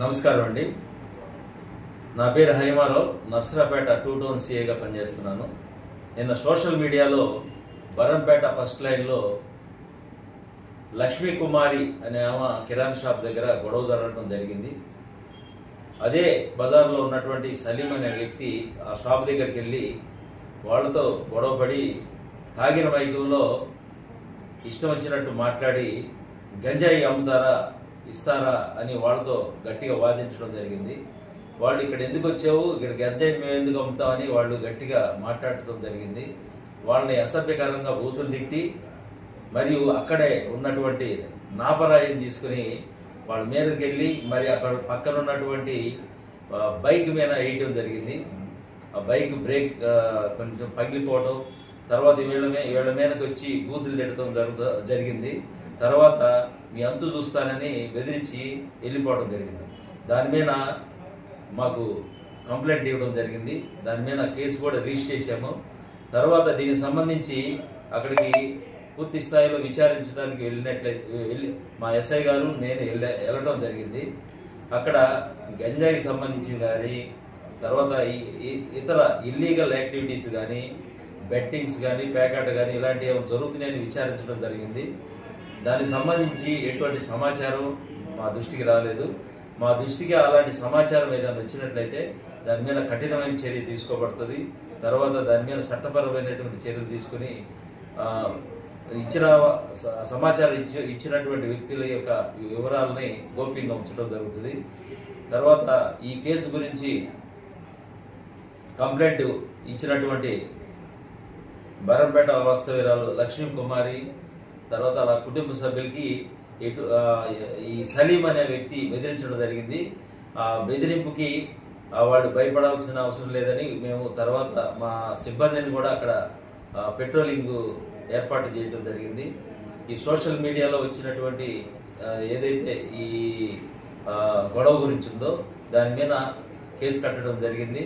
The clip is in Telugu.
నమస్కారం అండి. నా పేరు హైమారావు నర్సరాపేట టూ టౌన్ సిఏగా పనిచేస్తున్నాను. నిన్న సోషల్ మీడియాలో బరంపేట ఫస్ట్ లైన్లో లక్ష్మీ కుమారి అనే ఆమె కిరాణా షాప్ దగ్గర గొడవ జరగడం జరిగింది. అదే బజార్లో ఉన్నటువంటి సలీం అనే వ్యక్తి ఆ షాప్ దగ్గరికి వెళ్ళి వాళ్ళతో గొడవపడి తాగిన వైద్యంలో ఇష్టం వచ్చినట్టు మాట్లాడి గంజాయి అమ్ముతారా ఇస్తారా అని వాళ్ళతో గట్టిగా వాదించడం జరిగింది. వాళ్ళు ఇక్కడ ఎందుకు వచ్చావు? ఇక్కడ గంజాయి మేము ఎందుకు అమ్ముతామని వాళ్ళు గట్టిగా మాట్లాడటం జరిగింది. వాళ్ళని అసభ్యకరంగా బూతులు తిట్టి మరియు అక్కడే ఉన్నటువంటి నాపరాయిని తీసుకుని వాళ్ళ మీదకి వెళ్ళి మరి అక్కడ పక్కన ఉన్నటువంటి బైక్ మీద వేయటం జరిగింది. ఆ బైక్ బ్రేక్ కొంచెం పగిలిపోవడం తర్వాత వీళ్ళ మీద వీళ్ళ మీదకి వచ్చి బూతులు తిట్టడం జరుగుత జరిగింది. తర్వాత మీ అంతు చూస్తానని బెదిరించి వెళ్ళిపోవడం జరిగింది. దాని మీద మాకు కంప్లైంట్ ఇవ్వడం జరిగింది. దాని మీద కేసు కూడా రిజిస్టర్ చేశాము. తర్వాత దీనికి సంబంధించి అక్కడికి పూర్తి స్థాయిలో విచారించడానికి వెళ్ళినట్లయితే వెళ్ళి మా ఎస్ఐ గారు నేను వెళ్ళ వెళ్ళడం జరిగింది. అక్కడ గంజాయికి సంబంధించి కానీ తర్వాత ఇతర ఇల్లీగల్ యాక్టివిటీస్ కానీ బెట్టింగ్స్ కానీ ప్యాకెట్ కానీ ఇలాంటివి ఏమైనా జరుగుతున్నాయని విచారించడం జరిగింది. దానికి సంబంధించి ఎటువంటి సమాచారం మా దృష్టికి రాలేదు. మా దృష్టికి అలాంటి సమాచారం ఏదైనా వచ్చినట్లయితే దాని మీద కఠినమైన చర్య తీసుకోబడుతుంది. తర్వాత దాని మీద చట్టపరమైనటువంటి చర్యలు తీసుకుని ఇచ్చిన స- సమాచారం ఇచ్చి ఇచ్చినటువంటి వ్యక్తుల యొక్క వివరాలని గోప్యంగా ఉంచడం జరుగుతుంది. తర్వాత ఈ కేసు గురించి కంప్లైంట్ ఇచ్చినటువంటి బరంపేట వాస్తవ్యురాలు లక్ష్మీ కుమారి తర్వాత అలా కుటుంబ సభ్యులకి ఎటు ఈ సలీం అనే వ్యక్తి బెదిరించడం జరిగింది. ఆ బెదిరింపుకి వాడు భయపడాల్సిన అవసరం లేదని మేము తర్వాత మా సిబ్బందిని కూడా అక్కడ పెట్రోలింగ్ ఏర్పాటు చేయడం జరిగింది. ఈ సోషల్ మీడియాలో వచ్చినటువంటి ఏదైతే ఈ గొడవ గురించి ఉందో దాని మీద కేసు కట్టడం జరిగింది.